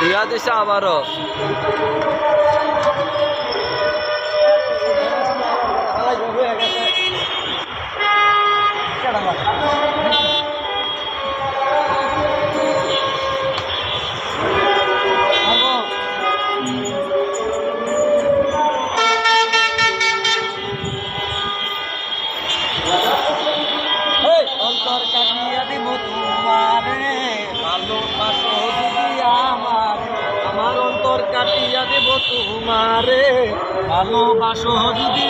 ধুয়া দিছে আবারও। কাটিয়া দেব তোমারে। ভালোবাসো যদি